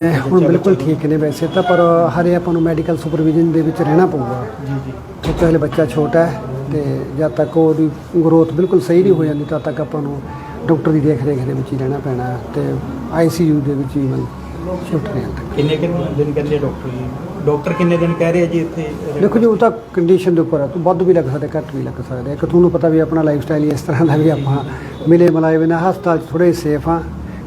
ਹੁਣ ਬਿਲਕੁਲ ਠੀਕ ਨੇ ਵੈਸੇ ਤਾਂ ਪਰ ਹਰੇ ਆਪਾਂ ਨੂੰ ਮੈਡੀਕਲ ਸੁਪਰਵਿਜ਼ਨ ਦੇ ਵਿੱਚ ਰਹਿਣਾ ਪਊਗਾ। ਜੀ ਜੀ। ਕਿਉਂਕਿ ਹਲੇ ਬੱਚਾ ਛੋਟਾ ਹੈ ਤੇ ਜਦ ਤੱਕ ਉਹਦੀ ਗਰੋਥ ਬਿਲਕੁਲ ਸਹੀ ਨਹੀਂ ਹੋ ਜਾਂਦੀ ਤਦ ਤੱਕ ਆਪਾਂ ਨੂੰ ਡਾਕਟਰ ਦੀ ਦੇਖ ਰੇਖ ਦੇ ਵਿੱਚ ਹੀ ਰਹਿਣਾ ਪੈਣਾ ਤੇ ਆਈਸੀਯੂ ਦੇ ਵਿੱਚ ਹੀ ਮਤਲਬ ਸ਼ਿਫਟ ਰਹਿਣਾ ਕਿੰਨੇ ਕਿੰਨੇ ਦਿਨ ਕਹਿੰਦੇ ਡਾਕਟਰ ਜੀ? ਡਾਕਟਰ ਕਿੰਨੇ ਦਿਨ ਕਹਿ ਰਹੇ ਆ ਜੀ ਇੱਥੇ? ਦੇਖੋ ਜੀ ਉਹ ਤਾਂ ਕੰਡੀਸ਼ਨ ਦੇ ਉੱਪਰ ਹੈ ਤੂੰ ਵੱਧ ਵੀ ਲੱਗ ਸਕਦਾ ਘੱਟ ਵੀ ਲੱਗ ਸਕਦਾ। ਇੱਕ ਤੁਹਾਨੂੰ ਪਤਾ ਵੀ ਆਪਣਾ ਲਾਈਫ ਸਟਾਈਲ ਇਸ ਤਰ੍ਹਾਂ ਦਾ ਵੀ ਆਪਾਂ ਮਿਲੇ ਮਲਾਏ ਬਿਨਾਂ ਹਸਪਤਾਲ 'ਚ ਥੋੜੇ ਸੇਫ ਆ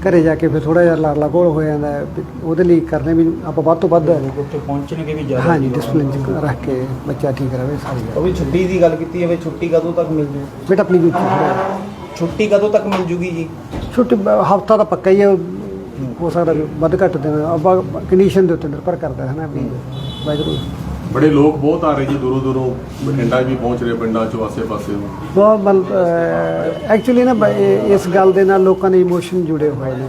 ਘਰੇ ਜਾ ਕੇ ਫਿਰ ਥੋੜਾ ਜਿਹਾ ਲਾੜਲਾ ਘੋਲ ਹੋ ਜਾਂਦਾ ਹੈ। ਵੀ ਉਹਦੇ ਲਈ ਕਰਨੇ ਵੀ ਆਪਾਂ ਵੱਧ ਤੋਂ ਵੱਧ ਉੱਥੇ ਪਹੁੰਚਣਗੇ ਵੀ ਜ਼ਿਆਦਾ ਹਾਂਜੀ ਡਿਸਪਲਿਨ 'ਚ ਰੱਖ ਕੇ ਬੱਚਾ ਠੀਕ ਰਵੇ ਸਾਰੀ ਗੱਲ ਉਹ ਵੀ ਛੁੱਟੀ ਦੀ ਗੱਲ ਕੀਤੀ ਜਾਵੇ ਛੁੱਟੀ ਕਦੋਂ ਤੱਕ ਮਿਲ ਜੂ? ਬੇਟਾ ਆਪਣੀ ਥੋੜਾ ਛੁੱਟੀ ਕਦੋਂ ਤੱਕ ਮਿਲ ਜੂਗੀ ਜੀ? ਛੁੱਟੀ ਹਫਤਾ ਤਾਂ ਪੱਕਾ ਹੀ ਹੈ ਹੋ ਸਕਦਾ ਵੀ ਵੱਧ ਘੱਟ ਦਿਨ ਆਪਾਂ ਕੰਡੀਸ਼ਨ ਦੇ ਉੱਤੇ ਨਿਰਭਰ ਕਰਦਾ ਹੈ ਨਾ ਵੀ ਵਾਹਿਗੁਰੂ ਬੜੇ ਲੋਕ ਬਹੁਤ ਆ ਰਹੇ ਜੀ ਦੂਰੋਂ ਦੂਰੋਂ ਬਠਿੰਡਾ ਵੀ ਪਹੁੰਚ ਰਹੇ ਪਿੰਡਾਂ ਚੋਂ ਆਸੇ ਪਾਸੇ ਬਹੁਤ ਮਤਲਬ ਐਕਚੁਅਲੀ ਨਾ ਬ- ਇਸ ਗੱਲ ਦੇ ਨਾਲ ਲੋਕਾਂ ਦੇ ਇਮੋਸ਼ਨ ਜੁੜੇ ਹੋਏ ਨੇ।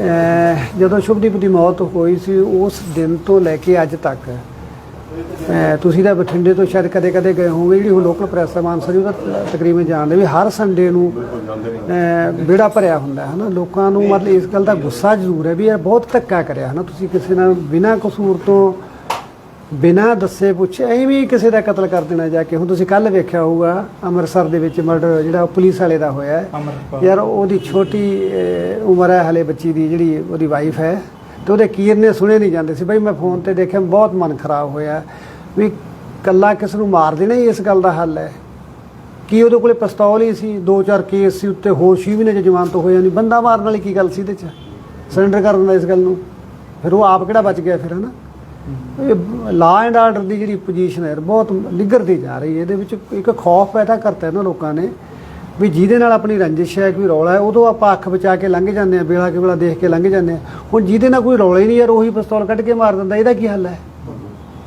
ਅਹ ਜਦੋਂ ਸ਼ੁਭਦੀਪ ਦੀ ਮੌਤ ਹੋਈ ਸੀ ਉਸ ਦਿਨ ਤੋਂ ਲੈ ਕੇ ਅੱਜ ਤੱਕ ਅਹ ਤੁਸੀਂ ਤਾਂ ਬਠਿੰਡੇ ਤੋਂ ਸ਼ਾਇਦ ਕਦੇ ਕਦੇ ਗਏ ਹੋਵੋਗੇ ਜਿਹੜੀ ਉਹ ਲੋਕਲ ਪ੍ਰੈਸ ਹੈ ਮਾਨਸਾ ਜੀ ਉਹਦਾ ਤਕਰੀਬਨ ਜਾਣਦੇ ਵੀ ਹਰ ਸੰਡੇ ਨੂੰ ਜਾਂਦੇ ਨੇ। ਵਿਹੜਾ ਭਰਿਆ ਹੁੰਦਾ ਹੈ ਨਾ। ਲੋਕਾਂ ਨੂੰ ਮਤਲਬ ਇਸ ਗੱਲ ਦਾ ਗੁੱਸਾ ਜ਼ਰੂਰ ਹੈ ਵੀ ਇਹ ਬਹੁਤ ਧੱਕਾ ਕਰਿਆ ਹੈ ਨਾ। ਤੁਸੀਂ ਕਿਸੇ ਨਾਲ ਬਿਨਾਂ ਕਸੂਰ ਤੋਂ ਬਿਨਾਂ ਦੱਸੇ ਪੁੱਛੇ ਐਵੇਂ ਹੀ ਕਿਸੇ ਦਾ ਕਤਲ ਕਰ ਦੇਣਾ ਜਾ ਕੇ। ਹੁਣ ਤੁਸੀਂ ਕੱਲ ਵੇਖਿਆ ਹੋਊਗਾ ਅੰਮ੍ਰਿਤਸਰ ਦੇ ਵਿੱਚ ਮਰਡਰ ਜਿਹੜਾ ਪੁਲਿਸ ਵਾਲੇ ਦਾ ਹੋਇਆ ਹੈ। ਅਮਰਪਾਲ ਯਾਰ ਉਹਦੀ ਛੋਟੀ ਅਹ, ਉਮਰ ਹੈ ਹਲੇ ਬੱਚੀ ਦੀ ਜਿਹੜੀ ਉਹਦੀ ਵਾਈਫ ਹੈ। ਤੇ ਉਹਦੇ ਕੀਰਨੇ ਸੁਣੇ ਨਹੀਂ ਜਾਂਦੇ ਸੀ। ਬਈ ਮੈਂ ਫੋਨ ਤੇ ਦੇਖਿਆ ਬਹੁਤ ਮਨ ਖਰਾਬ ਹੋਇਆ। ਵੀ ਕੱਲਾ ਕਿਸ ਨੂੰ ਮਾਰ ਦੇਣਾ ਹੀ ਇਸ ਗੱਲ ਦਾ ਹੱਲ ਹੈ? ਕੀ ਉਹਦੇ ਕੋਲੇ ਪਿਸਤੌਲ ਹੀ ਸੀ? ਦੋ ਚਾਰ ਕੇਸ ਸੀ ਉੱਤੇ ਹੋਰ ਛੇ ਮਹੀਨੇ ਚ ਜਮਾਨਤ ਹੋਇਆ ਨਹੀਂ। ਬੰਦਾ ਮਾਰਨ ਵਾਲੀ ਕੀ ਗੱਲ ਸੀ ਇਹਦੇ ਚ? ਸਰੈਂਡਰ ਕਰ ਦਿੰਦਾ ਇਸ ਗੱਲ ਨੂੰ? ਫਿਰ ਉਹ ਆਪ ਕਿਹੜਾ ਬਚ ਗਿਆ ਫਿਰ ਹਨਾ? ਇਹ ਲਾ ਐਂਡ ਆਰਡਰ ਦੀ ਜਿਹੜੀ ਪੋਜੀਸ਼ਨ ਹੈ ਬਹੁਤ ਨਿੱਘਰਦੀ ਜਾ ਰਹੀ ਹੈ। ਇਹਦੇ ਵਿੱਚ ਇੱਕ ਖੌਫ ਪੈਦਾ ਕਰਤਾ ਇਹਨਾਂ ਲੋਕਾਂ ਨੇ ਵੀ ਜਿਹਦੇ ਨਾਲ ਆਪਣੀ ਰੰਜਿਸ਼ ਹੈ, ਕੋਈ ਰੌਲਾ ਹੈ, ਉਦੋਂ ਆਪਾਂ ਅੱਖ ਬਚਾ ਕੇ ਲੰਘ ਜਾਂਦੇ ਆ ਵੇਲਾ ਕੇ ਵੇਲਾ ਦੇਖ ਕੇ ਲੰਘ ਜਾਂਦੇ ਆ ਹੁਣ ਜਿਹਦੇ ਨਾਲ ਕੋਈ ਰੌਲਾ ਹੀ ਨਹੀਂ ਯਾਰ, ਉਹੀ ਪਿਸਤੌਲ ਕੱਢ ਕੇ ਮਾਰ ਦਿੰਦਾ, ਇਹਦਾ ਕੀ ਹੱਲ ਹੈ?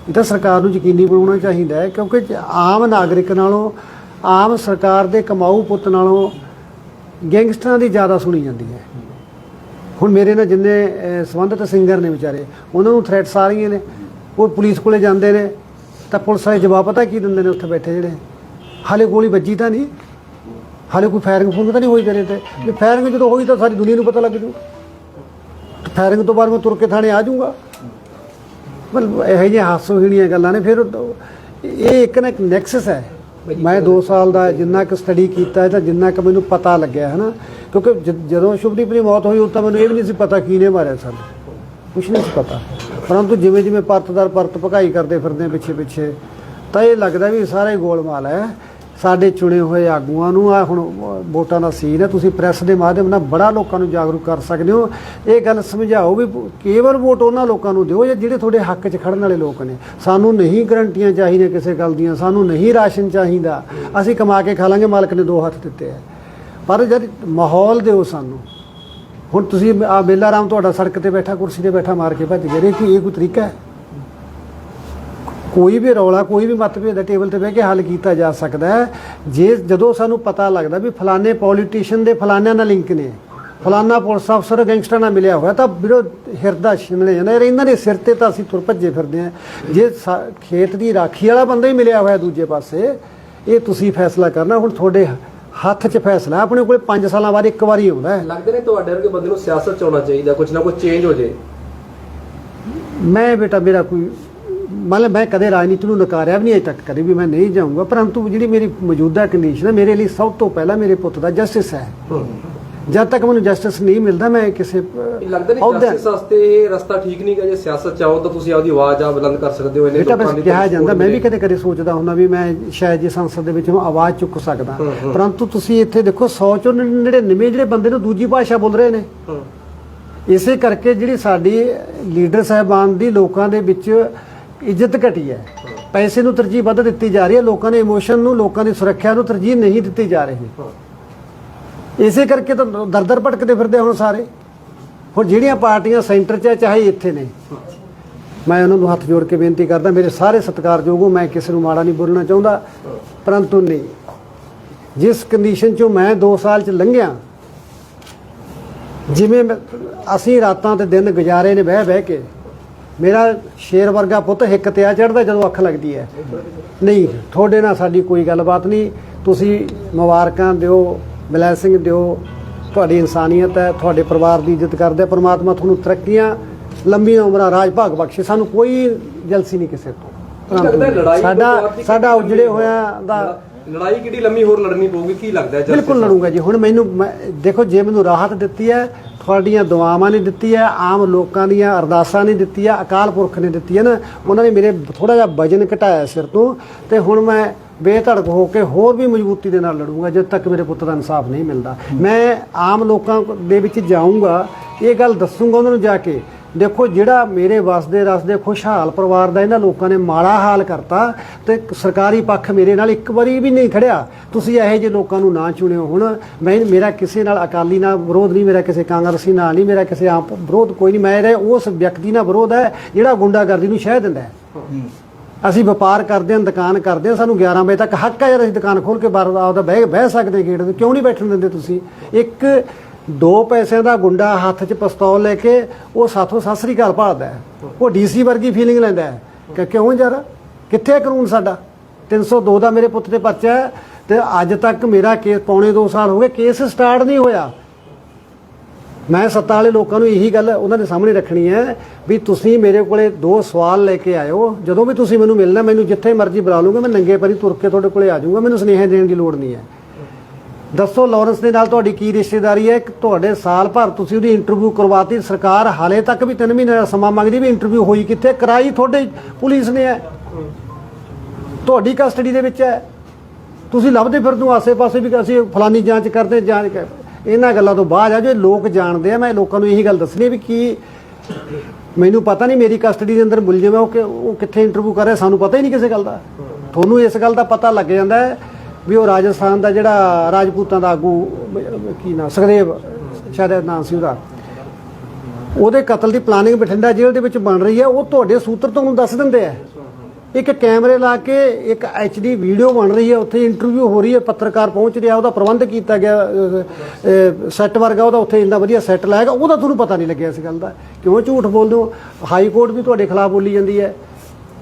ਇਹ ਤਾਂ ਸਰਕਾਰ ਨੂੰ ਯਕੀਨੀ ਬਣਾਉਣਾ ਚਾਹੀਦਾ ਹੈ, ਕਿਉਂਕਿ ਆਮ ਨਾਗਰਿਕ ਨਾਲੋਂ, ਆਮ ਸਰਕਾਰ ਦੇ ਕਮਾਊ ਪੁੱਤ ਨਾਲੋਂ ਗੈਂਗਸਟਰਾਂ ਦੀ ਜ਼ਿਆਦਾ ਸੁਣੀ ਜਾਂਦੀ ਹੈ। ਹੁਣ ਮੇਰੇ ਨਾਲ ਜਿੰਨੇ ਅਹ, ਸੰਬੰਧਿਤ ਸਿੰਗਰ ਨੇ ਵਿਚਾਰੇ ਉਹਨਾਂ ਨੂੰ ਥ੍ਰੈਟਸ ਆ ਰਹੀਆਂ ਨੇ। ਉਹ ਪੁਲਿਸ ਕੋਲੇ ਜਾਂਦੇ ਨੇ। ਤਾਂ ਪੁਲਿਸ ਵਾਲੇ ਜਵਾਬ ਪਤਾ ਕੀ ਦਿੰਦੇ ਨੇ ਉੱਥੇ ਬੈਠੇ ਜਿਹੜੇ? ਹਾਲੇ ਗੋਲੀ ਵੱਜੀ ਤਾਂ ਨਹੀਂ। ਹਾਲੇ ਕੋਈ ਫਾਇਰਿੰਗ ਫੂਰਿੰਗ ਤਾਂ ਨਹੀਂ ਹੋਈ ਤੇਰੇ ਤੇ। ਵੀ ਫਾਇਰਿੰਗ ਜਦੋਂ ਹੋਈ ਤਾਂ ਸਾਰੀ ਦੁਨੀਆ ਨੂੰ ਪਤਾ ਲੱਗ ਜੂ। ਫਾਇਰਿੰਗ ਤੋਂ ਬਾਅਦ ਮੈਂ ਤੁਰ ਕੇ ਥਾਣੇ ਆ ਜਾਊਂਗਾ। ਮਤਲਬ ਇਹੋ ਜਿਹੀਆਂ ਹਾਸੋਹੀਣੀਆਂ ਗੱਲਾਂ ਨੇ। ਫਿਰ ਉਹ- ਇਹ ਇੱਕ ਨਾ ਇੱਕ ਨੈਕਸਸ ਹੈ। ਮੈਂ 2 ਸਾਲ ਦਾ ਜਿੰਨਾ ਕੁ ਸਟੱਡੀ ਕੀਤਾ ਹੈ ਤਾਂ ਜਿੰਨਾ ਕੁ ਮੈਨੂੰ ਪਤਾ ਲੱਗਿਆ ਹੈ ਨਾ ਕਿਉਂਕਿ ਜ- ਜਦੋਂ ਸ਼ੁਭਦੀਪ ਦੀ ਮੌਤ ਹੋਈ, ਉਦੋਂ ਤਾਂ ਮੈਨੂੰ ਇਹ ਵੀ ਨਹੀਂ ਸੀ ਪਤਾ ਕਿਹਨੇ ਮਾਰਿਆ ਸਾਨੂੰ। ਕੁਛ ਨਹੀਂ ਸੀ ਪਤਾ। ਪਰੰਤੂ ਜਿਵੇਂ ਜਿਵੇਂ ਪਰਤਦਾਰ ਪਰਤ ਭਕਾਈ ਕਰਦੇ ਫਿਰਦੇ ਪਿੱਛੇ ਪਿੱਛੇ, ਤਾਂ ਇਹ ਲੱਗਦਾ ਵੀ ਸਾਰੇ ਹੀ ਗੋਲਮਾਲ ਹੈ। ਸਾਡੇ ਚੁਣੇ ਹੋਏ ਆਗੂਆਂ ਨੂੰ ਆ ਹੁਣ ਵੋਟਾਂ ਦਾ ਸੀਨ ਹੈ। ਤੁਸੀਂ ਪ੍ਰੈਸ ਦੇ ਮਾਧਿਅਮ ਨਾਲ ਬੜਾ ਲੋਕਾਂ ਨੂੰ ਜਾਗਰੂਕ ਕਰ ਸਕਦੇ ਹੋ। ਇਹ ਗੱਲ ਸਮਝਾਓ ਵੀ ਕੇਵਲ ਵੋਟ ਉਹਨਾਂ ਲੋਕਾਂ ਨੂੰ ਦਿਓ, ਜਾਂ ਜਿਹੜੇ ਤੁਹਾਡੇ ਹੱਕ 'ਚ ਖੜਨ ਵਾਲੇ ਲੋਕ ਨੇ। ਸਾਨੂੰ ਨਹੀਂ ਗਰੰਟੀਆਂ ਚਾਹੀਦੀਆਂ ਕਿਸੇ ਗੱਲ ਦੀਆਂ, ਸਾਨੂੰ ਨਹੀਂ ਰਾਸ਼ਨ ਚਾਹੀਦਾ। ਅਸੀਂ ਕਮਾ ਕੇ ਖਾ ਲਾਂਗੇ, ਮਾਲਕ ਨੇ ਦੋ ਹੱਥ ਦਿੱਤੇ ਹੈ ਪਰ ਜਦ ਮਾਹੌਲ ਦਿਓ ਸਾਨੂੰ। ਹੁਣ ਤੁਸੀਂ ਆ ਬੇਲਾ ਰਾਮ ਤੁਹਾਡਾ ਸੜਕ ਤੇ ਬੈਠਾ, ਕੁਰਸੀ ਤੇ ਬੈਠਾ, ਮਾਰ ਕੇ ਭੱਜ ਗਿਆ ਇਹ ਕੋਈ ਇਹ ਕੋਈ ਤਰੀਕਾ ਹੈ? ਕੋਈ ਵੀ ਰੌਲਾ, ਕੋਈ ਵੀ ਮਤਭੇਦ ਦਾ ਟੇਬਲ ਤੇ ਬਹਿ ਕੇ ਹੱਲ ਕੀਤਾ ਜਾ ਸਕਦਾ ਹੈ। ਜੇ ਜਦੋਂ ਸਾਨੂੰ ਪਤਾ ਲੱਗਦਾ ਵੀ ਫਲਾਣੇ ਪੋਲੀਟੀਸ਼ੀਅਨ ਦੇ ਫਲਾਣਿਆਂ ਨਾਲ ਲਿੰਕ ਨੇ, ਫਲਾਣਾ ਪੁਲਿਸ ਅਫਸਰ ਗੈਂਗਸਟਰ ਨਾਲ ਮਿਲਿਆ ਹੋਇਆ, ਤਾਂ ਵੀਰੋ, ਹਿਰਦਾ ਸ਼ਿਮਲੇ ਜਾਂਦਾ। ਯਾਰ ਇਹਨਾਂ ਦੇ ਸਿਰ ਤੇ ਤਾਂ ਅਸੀਂ ਤੁਰ ਭੱਜੇ ਫਿਰਦੇ ਆ ਜੇ ਸਾ- ਖੇਤ ਦੀ ਰਾਖੀ ਵਾਲਾ ਬੰਦਾ ਹੀ ਮਿਲਿਆ ਹੋਇਆ ਦੂਜੇ ਪਾਸੇ, ਇਹ ਤੁਸੀਂ ਫੈਸਲਾ ਕਰਨਾ। ਹੁਣ ਤੁਹਾਡੇ ਹੱਥ 'ਚ ਫੈਸਲਾ। ਆਪਣੇ ਕੋਲੇ 5 ਸਾਲਾਂ ਬਾਅਦ ਇੱਕ ਵਾਰੀ ਆਉਂਦਾ ਹੈ। ਲੱਗਦਾ ਨਹੀਂ ਤੁਹਾਡੇ ਵਰਗੇ ਬੰਦੇ ਨੂੰ ਸਿਆਸਤ ਚ ਆਉਣਾ ਚਾਹੀਦਾ ਕੁਝ ਨਾ ਕੁਝ ਚੇਂਜ ਹੋ ਜੇ। ਮੈਂ ਬੇਟਾ ਮੇਰਾ ਕੋਈ ਮਤਲਬ ਮੈਂ ਕਦੇ ਰਾਜਨੀਤੀ ਨੂੰ ਨਕਾਰਿਆ ਵੀ ਨਹੀਂ ਅਜੇ ਤੱਕ ਕਦੇ ਵੀ ਮੈਂ ਨਹੀਂ ਜਾਊਂਗਾ ਪਰੰਤੂ ਜਿਹੜੀ ਮੇਰੀ ਮੌਜੂਦਾ ਕੰਡੀਸ਼ਨ ਹੈ ਮੇਰੇ ਲਈ ਸਭ ਤੋਂ ਪਹਿਲਾਂ ਮੇਰੇ ਪੁੱਤ ਦਾ ਜਸਟਿਸ ਹੈ। ਜਦ ਤੱਕ ਮੈਨੂੰ ਜਸਟਿਸ ਨਹੀਂ ਮਿਲਦਾ ਮੈਂ ਕਿਸੇ ਲੱਗਦਾ ਨਹੀਂ ਅਹੁਦਾ- ਜਸਟਿਸ ਵਾਸਤੇ ਇਹ ਰਸਤਾ ਠੀਕ ਨਹੀਂ ਗਾ ਜੇ ਸਿਆਸਤ ਚ ਆਓ ਤਾਂ ਤੁਸੀਂ ਆਪਦੀ ਆਵਾਜ਼ ਆ ਬੁਲੰਦ ਕਰ ਸਕਦੇ ਹੋ ਇਹਨੇ ਬੇਟਾ ਬਸ ਕਿਹਾ ਜਾਂਦਾ ਮੈਂ ਵੀ ਕਦੇ ਕਦੇ ਸੋਚਦਾ ਹੁੰਦਾ ਵੀ ਮੈਂ ਸ਼ਾਇਦ ਜੇ ਸੰਸਦ ਦੇ ਵਿੱਚ ਆਵਾਜ਼ ਚੁੱਕ ਸਕਦਾ। ਹੂੰ, ਹੂੰ। ਪਰੰਤੂ ਤੁਸੀਂ ਇੱਥੇ ਦੇਖੋ 100 ਚੋਂ 99 ਜਿਹੜੇ ਬੰਦੇ ਨੇ ਦੂਜੀ ਭਾਸ਼ਾ ਬੋਲ ਰਹੇ ਨੇ। ਹੂੰ। ਇਸੇ ਕਰਕੇ ਜਿਹੜੀ ਸਾਡੀ ਲੀਡਰ ਸਾਹਿਬਾਨ ਦੀ ਲੋਕਾਂ ਦੇ ਵਿੱਚ ਇੱਜ਼ਤ ਘਟੀ ਹੈ। ਪੈਸੇ ਨੂੰ ਤਰਜੀਹ ਵੱਧ ਦਿੱਤੀ ਜਾ ਰਹੀ ਹੈ ਲੋਕਾਂ ਦੇ ਇਮੋਸ਼ਨ ਨੂੰ ਲੋਕਾਂ ਦੀ ਸੁਰੱਖਿਆ ਨੂੰ ਤਰਜੀਹ ਨਹੀਂ ਦਿੱਤੀ ਜਾ ਰਹੀ। ਇਸੇ ਕਰਕੇ ਤਾਂ ਦਰਦਰ ਭਟਕਦੇ ਫਿਰਦੇ ਹੁਣ ਸਾਰੇ। ਹੁਣ ਜਿਹੜੀਆਂ ਪਾਰਟੀਆਂ ਸੈਂਟਰ 'ਚ ਹੈ ਚਾਹੇ ਇੱਥੇ ਨੇ। ਮੈਂ ਉਹਨਾਂ ਨੂੰ ਹੱਥ ਜੋੜ ਕੇ ਬੇਨਤੀ ਕਰਦਾ, ਮੇਰੇ ਸਾਰੇ ਸਤਿਕਾਰਯੋਗ ਮੈਂ ਕਿਸੇ ਨੂੰ ਮਾੜਾ ਨਹੀਂ ਬੋਲਣਾ ਚਾਹੁੰਦਾ, ਪਰੰਤੂ ਨਹੀਂ। ਜਿਸ ਕੰਡੀਸ਼ਨ 'ਚੋਂ ਮੈਂ 2 ਸਾਲ 'ਚ ਲੰਘਿਆ, ਜਿਵੇਂ ਮੈਂ- ਅਸੀਂ ਰਾਤਾਂ ਤੇ ਦਿਨ ਗੁਜ਼ਾਰੇ ਨੇ ਬਹਿ ਬਹਿ ਕੇ, ਮੇਰਾ ਸ਼ੇਰ ਵਰਗਾ ਪੁੱਤ ਹਿੱਕ ਤੇ ਆ ਚੜਦਾ ਜਦੋਂ ਅੱਖ ਲੱਗਦੀ ਹੈ। ਨਹੀਂ, ਤੁਹਾਡੇ ਨਾਲ ਸਾਡੀ ਕੋਈ ਗੱਲਬਾਤ ਨਹੀਂ। ਤੁਸੀਂ ਮੁਬਾਰਕਾਂ ਦਿਓ ਬਲੇਸਿੰਗ ਦਿਓ ਤੁਹਾਡੀ ਇਨਸਾਨੀਅਤ ਹੈ ਤੁਹਾਡੇ ਪਰਿਵਾਰ ਦੀ ਇੱਜ਼ਤ ਕਰਦੇ ਆ। ਪ੍ਰਮਾਤਮਾ ਤੁਹਾਨੂੰ ਤਰੱਕੀਆਂ ਲੰਮੀਆਂ ਉਮਰਾਂ ਰਾਜ ਭਾਗ ਬਖਸ਼ੇ। ਸਾਨੂੰ ਕੋਈ ਜਲਸੀ ਨਹੀਂ ਕਿਸੇ ਸਾਡਾ ਤੋਂ ਬਾਅਦ ਸਾਡਾ ਉਜੜੇ ਹੋਇਆ ਦਾ ਲੜਾਈ ਕਿਹੜੀ ਲੰਮੀ ਹੋਰ ਲੜਨੀ ਪਊਗੀ? ਕੀ ਲੱਗਦਾ ਹੈ ਜਦ ਬਿਲਕੁਲ ਲੜੂੰਗਾ ਜੀ। ਹੁਣ ਮੈਨੂੰ ਦੇਖੋ ਜੇ ਮੈਨੂੰ ਰਾਹਤ ਦਿੱਤੀ ਹੈ ਤੁਹਾਡੀਆਂ ਦੁਆਵਾਂ ਨੇ ਦਿੱਤੀ ਹੈ ਆਮ ਲੋਕਾਂ ਦੀਆਂ ਅਰਦਾਸਾਂ ਨੇ ਦਿੱਤੀ ਹੈ ਅਕਾਲ ਪੁਰਖ ਨੇ ਦਿੱਤੀ ਹੈ ਨਾ ਉਹਨਾਂ ਨੇ ਮੇਰੇ ਥੋੜਾ ਜਿਹਾ ਵਜਨ ਘਟਾਇਆ ਸਿਰ ਤੋਂ। ਤੇ ਹੁਣ ਮੈਂ ਬੇਧੜਕ ਹੋ ਕੇ ਹੋਰ ਵੀ ਮਜ਼ਬੂਤੀ ਦੇ ਨਾਲ ਲੜੂੰਗਾ, ਜਦ ਤੱਕ ਮੇਰੇ ਪੁੱਤ ਦਾ ਇਨਸਾਫ ਨਹੀਂ ਮਿਲਦਾ। ਮੈਂ ਆਮ ਲੋਕਾਂ ਦੇ ਵਿੱਚ ਜਾਊਂਗਾ, ਇਹ ਗੱਲ ਦੱਸੂੰਗਾ ਉਹਨਾਂ ਨੂੰ ਜਾ ਕੇ, ਦੇਖੋ ਜਿਹੜਾ ਮੇਰੇ ਵਸਦੇ ਰਸਦੇ ਖੁਸ਼ਹਾਲ ਪਰਿਵਾਰ ਦਾ ਇਹਨਾਂ ਲੋਕਾਂ ਨੇ ਮਾੜਾ ਹਾਲ ਕਰਤਾ, ਤੇ ਸਰਕਾਰੀ ਪੱਖ ਮੇਰੇ ਨਾਲ ਇੱਕ ਵਾਰੀ ਵੀ ਨਹੀਂ ਖੜਿਆ। ਤੁਸੀਂ ਇਹੋ ਜਿਹੇ ਲੋਕਾਂ ਨੂੰ ਨਾ ਚੁਣਿਓ ਹੁਣ। ਮੈਂ, ਮੇਰਾ ਕਿਸੇ ਨਾਲ ਅਕਾਲੀ ਨਾਲ ਵਿਰੋਧ ਨਹੀਂ, ਮੇਰਾ ਕਿਸੇ ਕਾਂਗਰਸੀ ਨਾਲ ਨਹੀਂ, ਮੇਰਾ ਕਿਸੇ ਆਪ ਵਿਰੋਧ ਕੋਈ ਨਹੀਂ। ਮੈਂ ਉਸ ਵਿਅਕਤੀ ਨਾਲ ਵਿਰੋਧ ਹੈ, ਜਿਹੜਾ ਗੁੰਡਾਗਰਦੀ ਨੂੰ ਸ਼ਹਿ ਦਿੰਦਾ ਹੈ। ਅਸੀਂ ਵਪਾਰ ਕਰਦੇ ਹਾਂ, ਦੁਕਾਨ ਕਰਦੇ ਹਾਂ, ਸਾਨੂੰ 11 ਵਜੇ ਤੱਕ ਹੱਕ ਹੈ ਯਾਰ ਅਸੀਂ ਦੁਕਾਨ ਖੋਲ ਕੇ ਬਾਹਰ ਆਪਦਾ ਬਹਿ ਬਹਿ ਸਕਦੇ ਗੇਟ ਤੇ। ਕਿਉਂ ਨਹੀਂ ਬੈਠਣ ਦਿੰਦੇ ਤੁਸੀਂ? ਇੱਕ, ਦੋ ਪੈਸਿਆਂ ਦਾ ਗੁੰਡਾ ਹੱਥ 'ਚ ਪਿਸਤੌਲ ਲੈ ਕੇ ਉਹ ਸਾਥੋਂ ਸਤਿ ਘਰ ਭਾਲਦਾ ਹੈ। ਉਹ ਡੀਸੀ ਵਰਗੀ ਫੀਲਿੰਗ ਲੈਂਦਾ ਹੈ। ਕਿ ਕਿਉਂ ਯਾਰ? ਕਿੱਥੇ ਹੈ ਕਾਨੂੰਨ ਸਾਡਾ? 302 ਦਾ ਮੇਰੇ ਪੁੱਤ ਤੇ ਪਰਚਾ ਹੈ ਤੇ ਅੱਜ ਤੱਕ ਮੇਰਾ ਕੇਸ, ਪੌਣੇ 2 ਸਾਲ ਹੋ ਗਏ, ਕੇਸ ਸਟਾਰਟ ਨਹੀਂ ਹੋਇਆ। ਮੈਂ ਸੱਤਾ ਵਾਲੇ ਲੋਕਾਂ ਨੂੰ ਇਹੀ ਗੱਲ ਉਹਨਾਂ ਦੇ ਸਾਹਮਣੇ ਰੱਖਣੀ ਹੈ ਵੀ ਤੁਸੀਂ ਮੇਰੇ ਕੋਲੇ ਦੋ ਸਵਾਲ ਲੈ ਕੇ ਆਇਓ। ਜਦੋਂ ਵੀ ਤੁਸੀਂ ਮੈਨੂੰ ਮਿਲਣਾ, ਮੈਨੂੰ ਜਿੱਥੇ ਮਰਜ਼ੀ ਬੁਲਾ ਲੂੰਗਾ ਮੈਂ ਨੰਗੇ ਪੈਰੀ ਤੁਰ ਕੇ ਤੁਹਾਡੇ ਕੋਲੇ ਆ ਜਾਊਂਗਾ, ਮੈਨੂੰ ਸੁਨੇਹਾ ਦੇਣ ਦੀ ਲੋੜ ਨਹੀਂ ਹੈ। ਦੱਸੋ ਲਾਰੈਂਸ ਦੇ ਨਾਲ ਤੁਹਾਡੀ ਕੀ ਰਿਸ਼ਤੇਦਾਰੀ ਹੈ? ਤੁਹਾਡੇ ਸਾਲ ਭਰ ਤੁਸੀਂ ਉਹਦੀ ਇੰਟਰਵਿਊ ਕਰਵਾਤੀ, ਸਰਕਾਰ ਹਾਲੇ ਤੱਕ ਵੀ 3 ਮਹੀਨੇ ਦਾ ਸਮਾਂ ਮੰਗਦੀ ਵੀ ਇੰਟਰਵਿਊ ਹੋਈ ਕਿੱਥੇ? ਕਰਾਈ ਤੁਹਾਡੇ ਪੁਲਿਸ ਨੇ ਹੈ। ਤੁਹਾਡੀ ਕਸਟਡੀ ਦੇ ਵਿੱਚ ਹੈ। ਤੁਸੀਂ ਲੱਭਦੇ ਫਿਰਦੇ ਹੋ, ਆਸੇ-ਪਾਸੇ ਵੀ ਅਸੀਂ ਫਲਾਨੀ ਜਾਂਚ ਕਰਦੇ, ਜਾਂਚ ਕਰ- ਇਹਨਾਂ ਗੱਲਾਂ ਤੋਂ ਬਾਅਦ ਆ, ਜੋ ਲੋਕ ਜਾਣਦੇ ਆ, ਮੈਂ ਲੋਕਾਂ ਨੂੰ ਇਹੀ ਗੱਲ ਦੱਸਣੀ ਵੀ ਕੀ ਮੈਨੂੰ ਪਤਾ ਨਹੀਂ ਮੇਰੀ ਕਸਟਡੀ ਦੇ ਅੰਦਰ ਮੁਲਜ਼ਮ ਹੈ ਉਹ ਕਿ ਉਹ ਕਿੱਥੇ ਇੰਟਰਵਿਊ ਕਰ ਰਿਹਾ, ਸਾਨੂੰ ਪਤਾ ਹੀ ਨਹੀਂ ਕਿਸੇ ਗੱਲ ਦਾ। ਤੁਹਾਨੂੰ ਇਸ ਗੱਲ ਦਾ ਪਤਾ ਲੱਗ ਜਾਂਦਾ ਹੈ ਵੀ ਉਹ ਰਾਜਸਥਾਨ ਦਾ ਜਿਹੜਾ ਰਾਜਪੂਤਾਂ ਦਾ ਆਗੂ, ਕੀ ਨਾਮ ਸੁਖਦੇਵ, ਸ਼ਾਇਦ ਇਹ ਨਾਮ ਸੀ ਉਹਦਾ। ਉਹਦੇ ਕਤਲ ਦੀ ਪਲਾਨਿੰਗ ਬਠਿੰਡਾ ਜੇਲ੍ਹ ਦੇ ਵਿੱਚ ਬਣ ਰਹੀ ਹੈ, ਉਹ ਤੁਹਾਡੇ ਸੂਤਰ ਤੁਹਾਨੂੰ ਦੱਸ ਦਿੰਦੇ ਆ। ਇੱਕ ਕੈਮਰੇ ਲਾ ਕੇ ਇੱਕ ਐਚਡੀ ਵੀਡੀਓ ਬਣ ਰਹੀ ਹੈ, ਉੱਥੇ ਇੰਟਰਵਿਊ ਹੋ ਰਹੀ ਹੈ, ਪੱਤਰਕਾਰ ਪਹੁੰਚ ਰਿਹਾ, ਉਹਦਾ ਪ੍ਰਬੰਧ ਕੀਤਾ ਗਿਆ ਸੈੱਟ ਵਰਗਾ ਉਹਦਾ ਉੱਥੇ ਇੰਨਾ ਵਧੀਆ ਸੈੱਟ ਲਾਏਗਾ ਉਹਦਾ ਤੁਹਾਨੂੰ ਪਤਾ ਨਹੀਂ ਲੱਗਿਆ ਇਸ ਗੱਲ ਦਾ। ਕਿਉਂ ਝੂਠ ਬੋਲਦੇ ਹੋ? ਹਾਈ ਕੋਰਟ ਵੀ ਤੁਹਾਡੇ ਖਿਲਾਫ ਬੋਲੀ ਜਾਂਦੀ ਹੈ।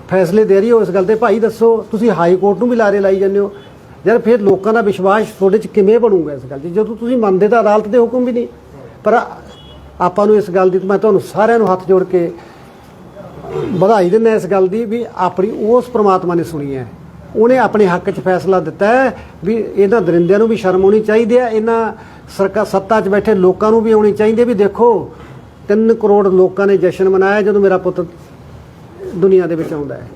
ਫੈਸਲੇ ਦੇ ਰਹੀ ਹੋ ਇਸ ਗੱਲ ਤੇ। ਭਾਈ ਦੱਸੋ, ਤੁਸੀਂ ਹਾਈ ਕੋਰਟ ਨੂੰ ਵੀ ਲਾਰੇ ਲਾਈ ਜਾਂਦੇ ਹੋ। ਯਾਰ ਫਿਰ ਲੋਕਾਂ ਦਾ ਵਿਸ਼ਵਾਸ ਤੁਹਾਡੇ 'ਚ ਕਿਵੇਂ ਬਣੂਗਾ ਇਸ ਗੱਲ 'ਚ ਜਦੋਂ ਤੁਸੀਂ ਮੰਨਦੇ ਤਾਂ ਅਦਾਲਤ ਦੇ ਹੁਕਮ ਵੀ ਨਹੀਂ। ਪਰ ਆਪਾਂ ਨੂੰ ਇਸ ਗੱਲ ਦੀ ਮੈਂ ਤੁਹਾਨੂੰ ਸਾਰਿਆਂ ਨੂੰ ਹੱਥ ਜੋੜ ਕੇ ਵਧਾਈ ਦਿੰਦਾ ਇਸ ਗੱਲ ਦੀ ਵੀ ਆਪਣੀ ਉਸ ਪ੍ਰਮਾਤਮਾ ਨੇ ਸੁਣੀ ਹੈ। ਉਹਨੇ ਆਪਣੇ ਹੱਕ 'ਚ ਫੈਸਲਾ ਦਿੱਤਾ ਹੈ ਵੀ ਇਹਨਾਂ ਦਰਿੰਦਿਆਂ ਨੂੰ ਵੀ ਸ਼ਰਮ ਆਉਣੀ ਚਾਹੀਦੀ ਹੈ, ਇਹਨਾਂ ਸਰਕਾਰ ਸੱਤਾ 'ਚ ਬੈਠੇ ਲੋਕਾਂ ਨੂੰ ਵੀ ਆਉਣੀ ਚਾਹੀਦੀ ਹੈ ਵੀ ਦੇਖੋ 3 ਕਰੋੜ ਲੋਕਾਂ ਨੇ ਜਸ਼ਨ ਮਨਾਇਆ ਜਦੋਂ ਮੇਰਾ ਪੁੱਤ ਦੁਨੀਆ ਦੇ ਵਿੱਚ ਆਉਂਦਾ ਹੈ।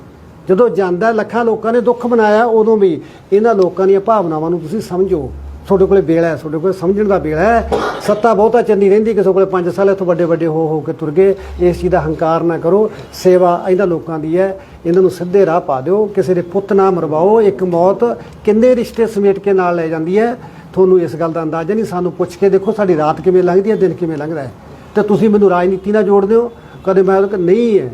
ਜਦੋਂ ਜਾਂਦਾ ਲੱਖਾਂ ਲੋਕਾਂ ਨੇ ਦੁੱਖ ਮਨਾਇਆ, ਉਦੋਂ ਵੀ ਇਹਨਾਂ ਲੋਕਾਂ ਦੀਆਂ ਭਾਵਨਾਵਾਂ ਨੂੰ ਤੁਸੀਂ ਸਮਝੋ। ਤੁਹਾਡੇ ਕੋਲੇ ਵੇਲਾ ਹੈ, ਤੁਹਾਡੇ ਕੋਲੇ ਸਮਝਣ ਦਾ ਵੇਲਾ ਹੈ। ਸੱਤਾ ਬਹੁਤਾ ਚੰਨੀ ਰਹਿੰਦੀ, ਕਿਸੇ ਕੋਲੇ 5 ਸਾਲ ਇੱਥੋਂ ਵੱਡੇ ਵੱਡੇ ਹੋ ਹੋ ਕੇ ਤੁਰ ਗਏ। ਇਸ ਚੀਜ਼ ਦਾ ਹੰਕਾਰ ਨਾ ਕਰੋ, ਸੇਵਾ ਇਹਨਾਂ ਲੋਕਾਂ ਦੀ ਹੈ। ਇਹਨਾਂ ਨੂੰ ਸਿੱਧੇ ਰਾਹ ਪਾ ਦਿਓ, ਕਿਸੇ ਦੇ ਪੁੱਤ ਨਾ ਮਰਵਾਓ, ਇੱਕ ਮੌਤ ਕਿੰਨੇ ਰਿਸ਼ਤੇ ਸਮੇਟ ਕੇ ਨਾਲ ਲੈ ਜਾਂਦੀ ਹੈ। ਤੁਹਾਨੂੰ ਇਸ ਗੱਲ ਦਾ ਅੰਦਾਜ਼ਾ ਨਹੀਂ, ਸਾਨੂੰ ਪੁੱਛ ਕੇ ਦੇਖੋ ਸਾਡੀ ਰਾਤ ਕਿਵੇਂ ਲੰਘਦੀ ਹੈ, ਦਿਨ ਕਿਵੇਂ ਲੰਘਦਾ ਹੈ। ਤੇ ਤੁਸੀਂ ਮੈਨੂੰ ਰਾਜਨੀਤੀ ਨਾਲ ਜੋੜਦੇ ਹੋ, ਕਦੇ ਮੈਂ ਉਹਨੂੰ ਨਹੀਂ ਹੈ।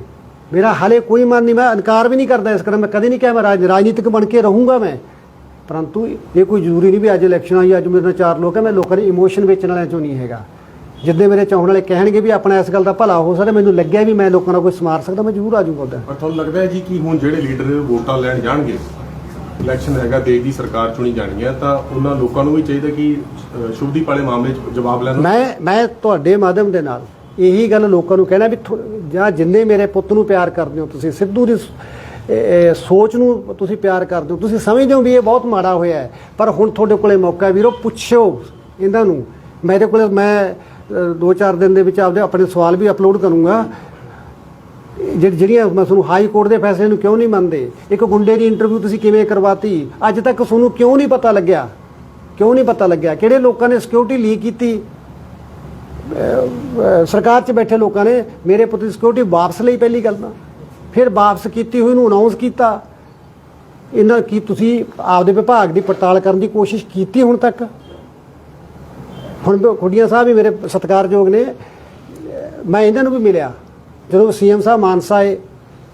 ਮੇਰਾ ਹਾਲੇ ਕੋਈ ਮਨ ਨਹੀਂ, ਮੈਂ ਇਨਕਾਰ ਵੀ ਨਹੀਂ ਕਰਦਾ ਇਸ ਕਰ ਮੈਂ ਕਦੇ ਨਹੀਂ ਕਿਹਾ ਮੈਂ ਰਾਜ- ਰਾਜਨੀਤਿਕ ਬਣ ਕੇ ਰਹੂੰਗਾ ਮੈਂ। ਪਰੰਤੂ ਇਹ ਕੋਈ ਜ਼ਰੂਰੀ ਨਹੀਂ ਵੀ ਅੱਜ ਇਲੈਕਸ਼ਨ ਆਈ ਅੱਜ ਮੇਰੇ ਨਾਲ ਚਾਰ ਲੋਕ ਹੈ ਮੈਂ ਲੋਕਾਂ ਦੇ ਇਮੋਸ਼ਨ ਵੇਚਣ ਵਾਲਿਆਂ ਚੋਂ ਨਹੀਂ ਹੈਗਾ। ਜਿੱਦੇ ਮੇਰੇ ਚਾਹਣ ਵਾਲੇ ਕਹਿਣਗੇ ਵੀ ਆਪਣਾ ਇਸ ਗੱਲ ਦਾ ਭਲਾ ਹੋ ਸਕਦਾ ਮੈਨੂੰ ਲੱਗਿਆ ਵੀ ਮੈਂ ਲੋਕਾਂ ਦਾ ਕੋਈ ਸਮਾਰ ਸਕਦਾ ਮੈਂ ਜ਼ਰੂਰ ਆ ਜਾਊਂਗਾ ਉੱਧਰ। ਪਰ ਤੁਹਾਨੂੰ ਲੱਗਦਾ ਹੈ ਜੀ ਕਿ ਹੁਣ ਜਿਹੜੇ ਲੀਡਰ ਵੋਟਾਂ ਲੈਣ ਜਾਣਗੇ ਇਲੈਕਸ਼ਨ ਹੈਗਾ ਦੇਸ਼ ਦੀ ਸਰਕਾਰ ਚੁਣੀ ਜਾਣੀ ਹੈ ਤਾਂ ਉਹਨਾਂ ਲੋਕਾਂ ਨੂੰ ਵੀ ਚਾਹੀਦਾ ਕਿ ਸ਼ੁਭਦੀਪ ਵਾਲੇ ਮਾਮਲੇ 'ਚ ਜਵਾਬ ਲੈਣ। ਮੈਂ ਮੈਂ ਤੁਹਾਡੇ ਮਾਧਿਅਮ ਦੇ ਨਾਲ ਇਹੀ ਗੱਲ ਲੋਕਾਂ ਨੂੰ ਕਹਿਣਾ ਵੀ ਜਾਂ ਜਿੰਨੇ ਮੇਰੇ ਪੁੱਤ ਨੂੰ ਪਿਆਰ ਕਰਦੇ ਹੋ ਤੁਸੀਂ ਸਿੱਧੂ ਦੀ ਸੋਚ ਨੂੰ ਤੁਸੀਂ ਪਿਆਰ ਕਰਦੇ ਹੋ। ਤੁਸੀਂ ਸਮਝਦੇ ਹੋ ਵੀ ਇਹ ਬਹੁਤ ਮਾੜਾ ਹੋਇਆ ਹੈ। ਪਰ ਹੁਣ ਤੁਹਾਡੇ ਕੋਲੇ ਮੌਕਾ ਹੈ ਵੀਰੋ ਪੁੱਛਿਓ ਇਹਨਾਂ ਨੂੰ। ਮੇਰੇ ਕੋਲੇ ਮੈਂ ਅ, ਦੋ ਚਾਰ ਦਿਨ ਦੇ ਵਿੱਚ ਆਪਦੇ ਆਪਣੇ ਸਵਾਲ ਵੀ ਅਪਲੋਡ ਕਰੂੰਗਾ। ਜਿਹੜੀ- ਜਿਹੜੀਆਂ ਮੈਂ ਤੁਹਾਨੂੰ ਹਾਈ ਕੋਰਟ ਦੇ ਫੈਸਲੇ ਨੂੰ ਕਿਉਂ ਨਹੀਂ ਮੰਨਦੇ? ਇੱਕ ਗੁੰਡੇ ਦੀ ਇੰਟਰਵਿਊ ਤੁਸੀਂ ਕਿਵੇਂ ਕਰਵਾਤੀ? ਅੱਜ ਤੱਕ ਤੁਹਾਨੂੰ ਕਿਉਂ ਨਹੀਂ ਪਤਾ ਲੱਗਿਆ? ਕਿਉਂ ਨਹੀਂ ਪਤਾ ਲੱਗਿਆ? ਕਿਹੜੇ ਲੋਕਾਂ ਨੇ ਸਿਕਿਉਰਿਟੀ ਲੀਕ ਕੀਤੀ? ਸਰਕਾਰ 'ਚ ਬੈਠੇ ਲੋਕਾਂ ਨੇ ਮੇਰੇ ਪੁੱਤ ਦੀ ਸਿਕਿਉਰਿਟੀ ਵਾਪਸ ਲਈ ਪਹਿਲੀ ਗੱਲ ਤਾਂ। ਫਿਰ ਵਾਪਸ ਕੀਤੀ ਹੋਈ ਨੂੰ ਅਨਾਉਂਸ ਕੀਤਾ। ਇਹਨਾਂ ਕੀ ਤੁਸੀਂ ਆਪਦੇ ਵਿਭਾਗ ਦੀ ਪੜਤਾਲ ਕਰਨ ਦੀ ਕੋਸ਼ਿਸ਼ ਕੀਤੀ ਹੁਣ ਤੱਕ? ਹੁਣ ਖੁੱਡੀਆਂ ਸਾਹਿਬ ਵੀ ਮੇਰੇ ਸਤਿਕਾਰਯੋਗ ਨੇ। ਮੈਂ ਇਹਨਾਂ ਨੂੰ ਵੀ ਮਿਲਿਆ। ਜਦੋਂ ਸੀਐਮ ਸਾਹਿਬ ਮਾਨਸਾ ਆਏ,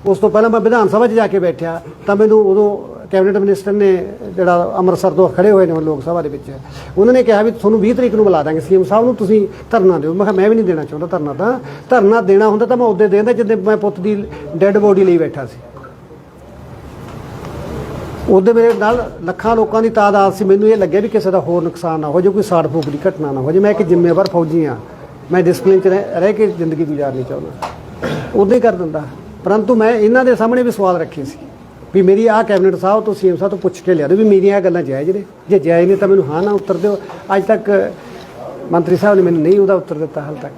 ਉਸ ਤੋਂ ਪਹਿਲਾਂ ਮੈਂ ਵਿਧਾਨ ਸਭਾ 'ਚ ਜਾ ਕੇ ਬੈਠਿਆ, ਤਾਂ ਮੈਨੂੰ ਉਦੋਂ ਕੈਬਨਿਟ ਮਿਨਿਸਟਰ ਨੇ ਜਿਹੜਾ ਅੰਮ੍ਰਿਤਸਰ ਤੋਂ ਖੜੇ ਹੋਏ ਨੇ ਲੋਕ ਸਭਾ ਦੇ ਵਿੱਚ, ਉਹਨਾਂ ਨੇ ਕਿਹਾ ਵੀ ਤੁਹਾਨੂੰ 20 ਤਰੀਕ ਨੂੰ ਬੁਲਾ ਦਾਂਗੇ ਸੀਐਮ ਸਾਹਿਬ ਨੂੰ, ਤੁਸੀਂ ਧਰਨਾ ਦਿਓ। ਮੈਂ ਕਿਹਾ, ਮੈਂ ਵੀ ਨਹੀਂ ਦੇਣਾ ਚਾਹੁੰਦਾ ਧਰਨਾ ਤਾਂ। ਧਰਨਾ ਦੇਣਾ ਹੁੰਦਾ ਤਾਂ ਮੈਂ ਉਹਦੇ ਦੇਂਦਾ ਜਿੱਦੇ ਮੈਂ ਪੁੱਤ ਦੀ ਡੈੱਡ ਬੋਡੀ ਲਈ ਬੈਠਾ ਸੀ। ਉਹਦੇ ਮੇਰੇ ਨਾਲ ਲੱਖਾਂ ਲੋਕਾਂ ਦੀ ਤਾਦਾਦ ਸੀ। ਮੈਨੂੰ ਇਹ ਲੱਗਿਆ ਵੀ ਕਿਸੇ ਦਾ ਹੋਰ ਨੁਕਸਾਨ ਨਾ ਹੋ ਜਾਵੇ, ਕੋਈ ਸਾੜ ਫੂਕ ਦੀ ਘਟਨਾ ਨਾ ਹੋ ਜਾਵੇ। ਮੈਂ ਇੱਕ ਜ਼ਿੰਮੇਵਾਰ ਫੌਜੀ ਆ ਮੈਂ ਡਿਸਪਲਿਨ ਚ ਰਹਿ ਰਹਿ ਕੇ ਜ਼ਿੰਦਗੀ ਗੁਜ਼ਾਰਨੀ ਚਾਹੁੰਦਾ। ਉਦੋਂ ਹੀ ਕਰ ਦਿੰਦਾ। ਪਰੰਤੂ ਮੈਂ ਇਹਨਾਂ ਦੇ ਸਾਹਮਣੇ ਵੀ ਸਵਾਲ ਰੱਖੇ ਸੀ। ਵੀ ਮੇਰੀ ਆਹ ਕੈਬਨਿਟ ਸਾਹਿਬ ਤੋਂ ਸੀਐਮ ਸਾਹਿਬ ਤੋਂ ਪੁੱਛ ਕੇ ਲਿਆ ਦਿਓ ਵੀ ਮੇਰੀਆਂ ਇਹ ਗੱਲਾਂ ਜਾਇਜ਼ ਨੇ। ਜੇ ਜਾਇਜ਼ ਨੇ ਤਾਂ ਮੈਨੂੰ ਹਾਂ ਨਾ ਉੱਤਰ ਦਿਓ। ਅੱਜ ਤੱਕ ਮੰਤਰੀ ਸਾਹਿਬ ਨੇ ਮੈਨੂੰ ਨਹੀਂ ਉਹਦਾ ਉੱਤਰ ਦਿੱਤਾ ਹਾਲ ਤੱਕ।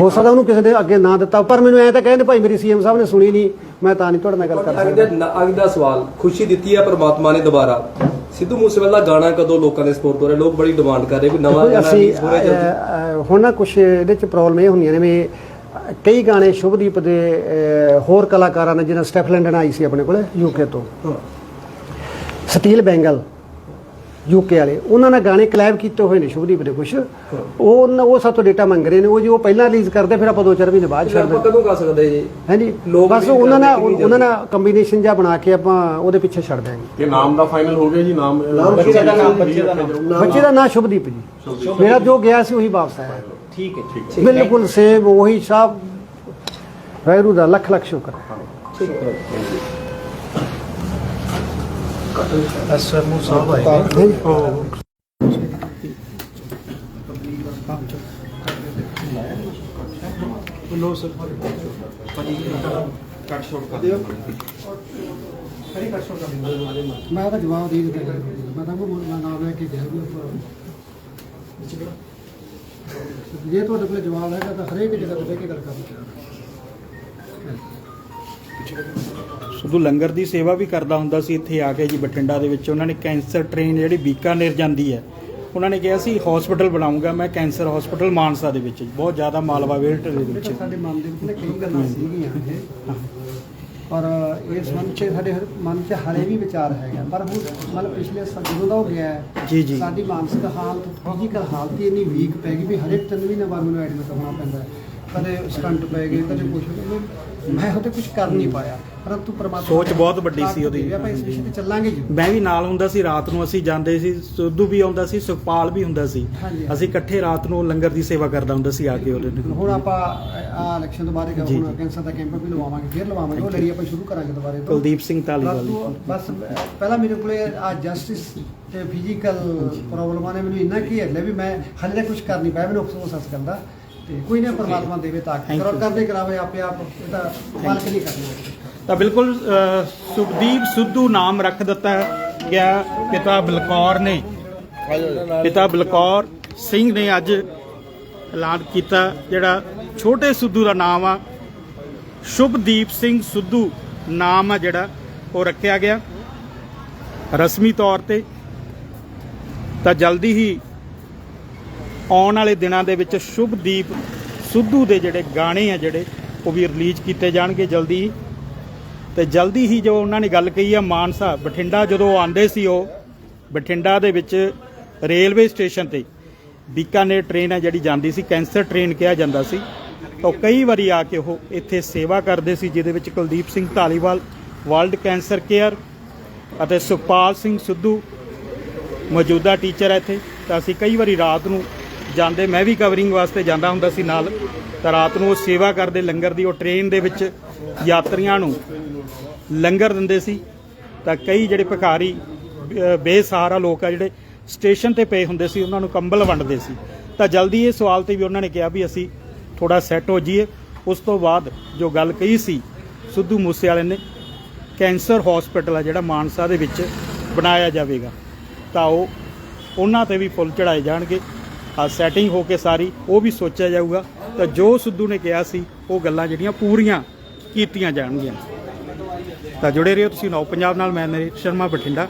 ਹੋ ਸਕਦਾ ਉਹਨੂੰ ਕਿਸੇ ਨੇ ਅੱਗੇ ਨਾ ਦਿੱਤਾ ਪਰ ਮੈਨੂੰ ਐਂ ਤਾਂ ਕਹਿੰਦੇ ਭਾਈ ਮੇਰੀ ਸੀਐਮ ਸਾਹਿਬ ਨੇ ਸੁਣੀ ਨਹੀਂ ਮੈਂ ਤਾਂ ਨਹੀਂ ਤੁਹਾਡੇ ਨਾਲ ਗੱਲ ਕਰ ਸਕਦਾ। ਨ- ਅਗਲੇ ਦਾ ਸਵਾਲ ਖੁਸ਼ੀ ਦਿੱਤੀ ਹੈ ਪ੍ਰਮਾਤਮਾ ਨੇ ਦੁਬਾਰਾ? ਸਿੱਧੂ ਮੂਸੇਵਾਲਾ ਦਾ ਗਾਣਾ ਕਦੋਂ ਲੋਕਾਂ ਦੇ ਸਪੋਰਟ ਹੋ ਰਿਹਾ? ਲੋਕ ਬੜੀ ਡਿਮਾਂਡ ਕਰ ਰਹੇ ਵੀ ਨਵਾਂ ਗਾਣਾ ਅਸੀਂ ਹੁਣ ਨਾ ਕੁਝ ਇਹਦੇ ਚ ਪ੍ਰੋਬਲਮ ਇਹ ਹੁੰਦੀਆਂ ਨੇ ਵੀ ਕਈ ਗਾਣੇ ਸ਼ੁਭਦੀਪ ਦੇ ਹੋਰ ਕਲਾਕਾਰਾਂ ਨੇ ਜਿਹਨਾਂ ਸਟੈਫ ਲੰਡਨ ਆਈ ਸੀ ਆਪਣੇ ਕੋਲੇ ਯੂਕੇ ਤੋਂ। ਸਟੀਲ ਬੈਂਗਲ ਯੂਕੇ ਵਾਲੇ ਉਹਨਾਂ ਨੇ ਗਾਣੇ ਕਲੈਬ ਕੀਤੇ ਹੋਏ ਨੇ ਸ਼ੁਭਦੀਪ ਦੇ ਕੁਝ ਉਹ ਉਹਨਾਂ- ਉਹ ਸਾਤੋਂ ਡੇਟਾ ਮੰਗ ਰਹੇ ਨੇ ਉਹ ਜੋ ਪਹਿਲਾਂ ਰਿਲੀਜ਼ ਕਰਦੇ ਫਿਰ ਆਪਾਂ ਦੋ ਚਾਰ ਮਹੀਨੇ ਬਾਅਦ ਇਹ ਛੱਡ ਆਪਾਂ ਕਦੋਂ ਕਰ ਸਕਦੇ ਜੀ? ਹਾਂਜੀ। ਲੋਕ ਬਸ ਉਹਨਾਂ ਨਾਲ ਉਹਨਾਂ ਨਾਲ ਕੰਬੀਨੇਸ਼ਨ ਜਿਹਾ ਬਣਾ ਕੇ ਆਪਾਂ ਉਹਦੇ ਪਿੱਛੇ ਛੱਡ ਦਿਆਂਗੇ। ਇਹ ਨਾਮ ਦਾ ਫਾਈਨਲ ਹੋ ਗਿਆ ਜੀ ਨਾਮ ਬੱਚੇ ਦਾ ਨਾਮ, ਬੱਚੇ ਦਾ ਨਾਮ। ਬੱਚੇ ਦਾ ਨਾਂ ਸ਼ੁਭਦੀਪ ਜੀ। ਮੇਰਾ ਜੋ ਗਿਆ ਸੀ ਉਹੀ ਵਾਪਸ ਆਇਆ। ਠੀਕ ਹੈ ਠੀਕ ਬਿਲਕੁਲ ਸੇਮ ਉਹੀ ਸਭ। ਵੈਰੂ ਦਾ ਲੱਖ ਲੱਖ ਸ਼ੁਕਰ। ਐਸਐਮਓ ਸਾਹਿਬ ਆਏ ਹਾਂਜੀ। ਲੋ ਸਰ ਕੱਟ ਸ਼ੋਟ ਕਰ ਦਿਓ ਖੜੀ ਕੱਟ ਸ਼ੋਟ ਕਰ ਦਿਓ ਮੈਂ ਤਾਂ ਜਵਾਬ ਦੇ ਦਿੱਤਾ ਮੈਂ ਤਾਂ ਉਹ ਨਾਮ ਲੈ ਕੇ ਗਿਆ ਵੀ ਜੇ ਤੁਹਾਡੇ ਕੋਲ ਜਵਾਬ ਹੈਗਾ ਤਾਂ ਹਰੇਕ ਜਗ੍ਹਾ ਤੇ ਬਹਿ ਕੇ ਗੱਲ ਕਰਨੀ ਸਿੱਧੂ ਲੰਗਰ ਦੀ ਸੇਵਾ ਵੀ ਕਰਦਾ ਹੁੰਦਾ ਸੀ ਇੱਥੇ ਆ ਕੇ ਜੀ ਬਠਿੰਡਾ ਦੇ ਵਿੱਚ। ਉਹਨਾਂ ਨੇ ਕੈਂਸਰ ਟ੍ਰੇਨ ਜਿਹੜੀ ਬੀਕਾਨੇਰ ਜਾਂਦੀ ਹੈ ਉਹਨਾਂ ਨੇ ਕਿਹਾ ਸੀ ਹਸਪੀਟਲ ਬਣਾਉਂਗਾ ਮੈਂ ਕੈਂਸਰ ਹਸਪੀਟਲ ਮਾਨਸਾ ਦੇ ਵਿੱਚ। ਬਹੁਤ ਜ਼ਿਆਦਾ ਮਾਲਵਾ ਵੇਲਟ ਦੇ ਵਿੱਚ। ਸਾਡੇ ਮਨ ਦੇ ਵਿੱਚ ਨਾ ਕਈ ਗੱਲਾਂ ਸੀਗੀਆਂ ਇਹ ਔਰ ਇਸ ਮਨ 'ਚ ਸਾਡੇ ਹਰ- ਮਨ 'ਚ ਹਾਲੇ ਵੀ ਵਿਚਾਰ ਹੈਗਾ। ਪਰ ਹੁਣ ਮਤਲਬ ਪਿਛਲੇ ਸਾਲ ਜਦੋਂ ਦਾ ਹੋ ਗਿਆ ਹੈ, ਜੀ, ਜੀ। ਸਾਡੀ ਮਾਨਸਿਕ ਹਾਲਤ ਫਿਜ਼ੀਕਲ ਹਾਲਤ ਹੀ ਇੰਨੀ ਵੀਕ ਪੈ ਗਈ ਵੀ ਹਰੇਕ ਤਿੰਨ ਮਹੀਨੇ ਬਾਅਦ ਮੈਨੂੰ ਐਡਮਿਟ ਹੋਣਾ ਪੈਂਦਾ ਹੈ। ਕਦੇ ਸਟੰਟ ਪੈ ਗਏ ਕਦੇ ਕੁਝ ਮੈਂ ਉਹਦੇ ਕੁਝ ਕਰ ਨਹੀਂ ਪਾਇਆ। ਪਰੰਤੂ ਪਰਮਾਤਮਾ ਸੋਚ ਬਹੁਤ ਵੱਡੀ ਸੀ ਉਹਦੀ। ਆਪਾਂ ਇਸ ਵਿਸ਼ੇ ਤੇ ਚੱਲਾਂਗੇ ਜੀ। ਮੈਂ ਵੀ ਨਾਲ ਹੁੰਦਾ ਸੀ ਰਾਤ ਨੂੰ ਅਸੀਂ ਜਾਂਦੇ ਸੀ ਸਿੱਧੂ ਵੀ ਆਉਂਦਾ ਸੀ ਸੁਖਪਾਲ ਵੀ ਹੁੰਦਾ ਸੀ। ਅਸੀਂ ਇਕੱਠੇ ਰਾਤ ਨੂੰ ਲੰਗਰ ਦੀ ਸੇਵਾ ਕਰਦਾ ਹੁੰਦਾ ਸੀ ਆ ਕੇ ਉਹਦੇ ਹੁਣ ਆਪਾਂ ਆ ਇਲੈਕਸ਼ਨ ਤੋਂ ਬਾਅਦ ਹੁਣ। ਕੈਂਸਰ ਦਾ ਕੈਂਪ ਵੀ ਲਵਾਵਾਂਗੇ ਫਿਰ ਲਵਾਵਾਂਗੇ। ਉਹ ਲੜੀ ਆਪਾਂ ਸ਼ੁਰੂ ਕਰਾਂਗੇ ਦੁਬਾਰੇ ਤੋਂ। ਕੁਲਦੀਪ ਸਿੰਘ ਧਾਲੀਵਾਲ ਬਸ ਪਹਿਲਾਂ ਮੇਰੇ ਕੋਲੇ ਆ ਜਸਟਿਸ ਤੇ ਫਿਜ਼ੀਕਲ ਪ੍ਰੋਬਲਮਾਂ ਨੇ ਮੈਨੂੰ ਇੰਨਾ ਕੀ ਹੈ ਵੀ ਮੈਂ ਹਾਲੇ ਤੱਕ ਕੁਝ ਕਰ ਨਹੀਂ ਪਾਇਆ ਮੈਨੂੰ ਅਫਸੋਸ ਇਸ ਗੱਲ ਦਾ। ਤੇ ਕੋਈ ਨਾ ਪਰਮਾਤਮਾ ਦੇਵੇ ਤਾਕਤ Thank ਕਰੋ. ਕਰਦੇ ਕਰਾਵੇ ਆਪੇ ਆਪ ਇਹ ਤਾਂ ਮਾਲਕ ਨਹੀਂ ਕਰਨੀ ਤਾਂ ਬਿਲਕੁਲ ਸੁਖਦੀਪ ਸਿੱਧੂ ਨਾਮ ਰੱਖ ਦਿੱਤਾ ਗਿਆ ਪਿਤਾ ਬਲਕੌਰ ਨੇ। ਪਿਤਾ ਬਲਕੌਰ ਸਿੰਘ ਨੇ ਅੱਜ ਐਲਾਨ ਕੀਤਾ ਜਿਹੜਾ ਛੋਟੇ ਸਿੱਧੂ ਦਾ ਨਾਮ ਆ। ਸ਼ੁਭਦੀਪ ਸਿੰਘ ਸਿੱਧੂ ਨਾਮ ਆ ਜਿਹੜਾ ਉਹ ਰੱਖਿਆ ਗਿਆ। ਰਸਮੀ ਤੌਰ ਤੇ ਤਾਂ ਜਲਦੀ ਹੀ ਆਉਣ ਵਾਲੇ ਦਿਨਾਂ ਦੇ ਵਿੱਚ ਸ਼ੁਭਦੀਪ ਸਿੱਧੂ ਦੇ ਜਿਹੜੇ ਗਾਣੇ ਆ ਜਿਹੜੇ, ਉਹ ਵੀ ਰਿਲੀਜ਼ ਕੀਤੇ ਜਾਣਗੇ ਜਲਦੀ। ਹੀ ਤੇ ਜਲਦੀ ਹੀ ਜੋ ਉਹਨਾਂ ਨੇ ਗੱਲ ਕਹੀ ਆ ਮਾਨਸਾ, ਬਠਿੰਡਾ ਜਦੋਂ ਆਉਂਦੇ ਸੀ ਉਹ, ਬਠਿੰਡਾ ਦੇ ਵਿੱਚ ਰੇਲਵੇ ਸਟੇਸ਼ਨ ਤੇ ਬੀਕਾਨੇਰ ਟ੍ਰੇਨ ਹੈ ਜਿਹੜੀ ਜਾਂਦੀ ਸੀ, ਕੈਂਸਰ ਟ੍ਰੇਨ ਕਿਹਾ ਜਾਂਦਾ ਸੀ। ਤਾਂ ਉਹ ਕਈ ਵਾਰੀ ਆ ਕੇ ਉਹ ਇੱਥੇ ਸੇਵਾ ਕਰਦੇ ਸੀ, ਜਿਹਦੇ ਵਿੱਚ Kuldeep Singh Dhaliwal world cancer care ਅਤੇ ਸੁਖਪਾਲ ਸਿੰਘ ਸਿੱਧੂ ਮੌਜੂਦਾ ਟੀਚਰ ਹੈ ਇੱਥੇ। ਤਾਂ ਅਸੀਂ ਕਈ ਵਾਰੀ ਰਾਤ ਨੂੰ ਜਾਂਦੇ, ਮੈਂ ਵੀ ਕਵਰਿੰਗ ਵਾਸਤੇ ਜਾਂਦਾ ਹੁੰਦਾ ਸੀ ਨਾਲ। ਤਾਂ ਰਾਤ ਨੂੰ ਉਹ ਸੇਵਾ ਕਰਦੇ ਲੰਗਰ ਦੀ, ਉਹ ਟ੍ਰੇਨ ਦੇ ਵਿੱਚ ਯਾਤਰੀਆਂ ਨੂੰ ਲੰਗਰ ਦਿੰਦੇ ਸੀ। ਤਾਂ ਕਈ ਜਿਹੜੇ ਭਿਖਾਰੀ ਬੇਸਹਾਰਾ ਲੋਕ ਆ ਜਿਹੜੇ ਸਟੇਸ਼ਨ ਤੇ ਪਏ ਹੁੰਦੇ ਸੀ, ਉਹਨਾਂ ਨੂੰ ਕੰਬਲ ਵੰਡਦੇ ਸੀ। ਤਾਂ ਜਲਦੀ ਇਹ ਸਵਾਲ ਤੇ ਵੀ ਉਹਨਾਂ ਨੇ ਕਿਹਾ ਵੀ ਅਸੀਂ ਥੋੜਾ ਸੈੱਟ ਹੋ ਜਾਈਏ। ਉਸ ਤੋਂ ਬਾਅਦ ਜੋ ਗੱਲ ਕਹੀ ਸੀ, ਸਿੱਧੂ ਮੂਸੇ ਵਾਲੇ ਨੇ, ਕੈਂਸਰ ਹਸਪੀਟਲ ਆ ਜਿਹੜਾ ਮਾਨਸਾ ਦੇ ਵਿੱਚ ਬਣਾਇਆ ਜਾਵੇਗਾ। ਤਾਂ ਉਹ, ਉਹਨਾਂ ਤੇ ਵੀ ਫੁੱਲ ਚੜਾਏ ਜਾਣਗੇ। ਸੈਟਿੰਗ ਹੋ ਕੇ ਸਾਰੀ, ਉਹ ਵੀ ਸੋਚਿਆ ਜਾਊਗਾ। ਤਾਂ ਜੋ ਸਿੱਧੂ ਨੇ ਕਿਹਾ ਸੀ, ਉਹ ਗੱਲਾਂ ਜਿਹੜੀਆਂ ਪੂਰੀਆਂ ਕੀਤੀਆਂ ਜਾਣਗੀਆਂ। ਤਾਂ ਜੁੜੇ ਰਹੋ ਤੁਸੀਂ ਨੌ ਪੰਜਾਬ ਨਾਲ, ਮੈਂ ਨਰੇਸ਼ ਸ਼ਰਮਾ ਬਠਿੰਡਾ।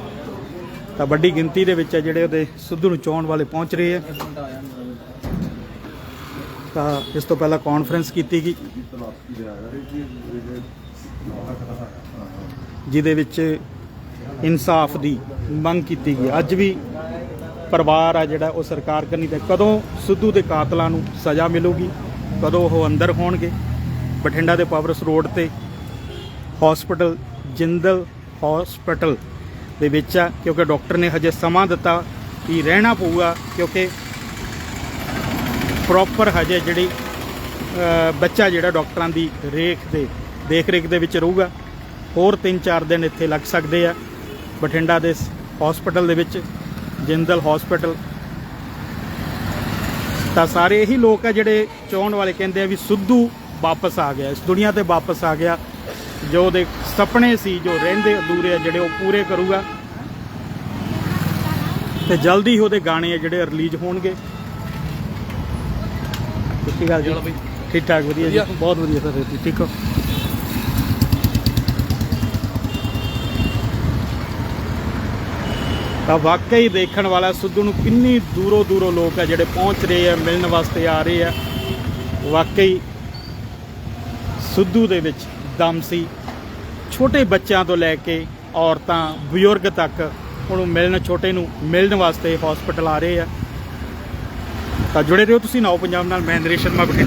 ਤਾਂ ਵੱਡੀ ਗਿਣਤੀ ਦੇ ਵਿੱਚ ਜਿਹੜੇ ਉਹਦੇ ਸਿੱਧੂ ਨੂੰ ਚਾਹੁਣ ਵਾਲੇ ਪਹੁੰਚ ਰਹੇ ਆ। ਤਾਂ ਇਸ ਤੋਂ ਪਹਿਲਾਂ ਕਾਨਫਰੰਸ ਕੀਤੀ ਗਈ। ਜਿਹਦੇ ਵਿੱਚ ਇਨਸਾਫ ਦੀ ਮੰਗ ਕੀਤੀ ਗਈ। ਅੱਜ ਵੀ ਪਰਿਵਾਰ ਆ ਜਿਹੜਾ ਉਹ ਸਰਕਾਰ ਕਰਨੀ ਤੇ ਕਦੋਂ ਸਿੱਧੂ ਦੇ ਕਾਤਲਾਂ ਨੂੰ ਸਜ਼ਾ ਮਿਲੂਗੀ, ਕਦੋਂ ਉਹ ਅੰਦਰ ਹੋਣਗੇ? ਬਠਿੰਡਾ ਦੇ ਪਾਵਰਸ ਰੋਡ ਤੇ ਹਸਪੀਟਲ ਜਿੰਦਲ ਹਸਪੀਟਲ ਦੇ ਵਿੱਚ ਆ, ਕਿਉਂਕਿ ਡਾਕਟਰ ਨੇ ਹਜੇ ਸਮਾਂ ਦਿੱਤਾ ਕਿ ਰਹਿਣਾ ਪਊਗਾ, ਕਿਉਂਕਿ ਪ੍ਰੋਪਰ ਹਜੇ ਜਿਹੜੀ ਬੱਚਾ ਜਿਹੜਾ ਡਾਕਟਰਾਂ ਦੀ ਰੇਖ ਦੇ ਦੇਖ ਰੇਖ ਦੇ ਵਿੱਚ ਰਹੂਗਾ। ਹੋਰ 3-4 ਦਿਨ ਇੱਥੇ ਲੱਗ ਸਕਦੇ ਆ। ਬਠਿੰਡਾ ਦੇ ਹਸਪੀਟਲ ਦੇ ਵਿੱਚ ਜਿੰਦਲ ਹਸਪੀਟਲ ਤਾਂ ਸਾਰੇ ਇਹੀ ਲੋਕ ਆ ਜਿਹੜੇ ਚਾਹੁਣ ਵਾਲੇ ਕਹਿੰਦੇ ਆ ਵੀ ਸਿੱਧੂ ਵਾਪਸ ਆ ਗਿਆ ਇਸ ਦੁਨੀਆ ਤੇ ਵਾਪਸ ਆ ਗਿਆ। ਜੋ ਉਹਦੇ ਸੁਪਨੇ ਸੀ ਜੋ ਰਹਿੰਦੇ ਅਧੂਰੇ ਆ ਜਿਹੜੇ ਉਹ ਪੂਰੇ ਕਰੂਗਾ। ਤੇ ਜਲਦੀ ਉਹਦੇ ਗਾਣੇ ਆ ਜਿਹੜੇ ਰਿਲੀਜ਼ ਹੋਣਗੇ। ਕੀ ਗੱਲ ਜੀ। ਠੀਕ ਠਾਕ ਵਧੀਆ ਜੀ? ਬਹੁਤ ਵਧੀਆ ਸਰ ਠੀਕ ਹੋ? ਤਾਂ ਵਾਕਈ ਦੇਖਣ ਵਾਲਾ ਸਿੱਧੂ ਨੂੰ ਕਿੰਨੀ ਦੂਰੋਂ ਦੂਰੋਂ ਲੋਕ ਆ ਜਿਹੜੇ ਪਹੁੰਚ ਰਹੇ ਆ, ਮਿਲਣ ਵਾਸਤੇ ਆ ਰਹੇ ਆ। ਵਾਕਈ ਸਿੱਧੂ ਦੇ ਵਿੱਚ ਦਮ ਸੀ। ਛੋਟੇ ਬੱਚਿਆਂ ਤੋਂ ਲੈ ਕੇ ਔਰਤਾਂ, ਬਜ਼ੁਰਗ ਤੱਕ ਉਹਨੂੰ ਮਿਲਣ, ਛੋਟੇ ਨੂੰ ਮਿਲਣ ਵਾਸਤੇ ਹਸਪੀਟਲ ਆ ਰਹੇ ਆ। ਤਾਂ ਜੁੜੇ ਰਹੋ ਤੁਸੀਂ ਨੌ ਪੰਜਾਬ ਨਾਲ, ਮੈਂ ਨਰੇਸ਼ ਸ਼ਰਮਾ ਬਠਿੰਡਾ।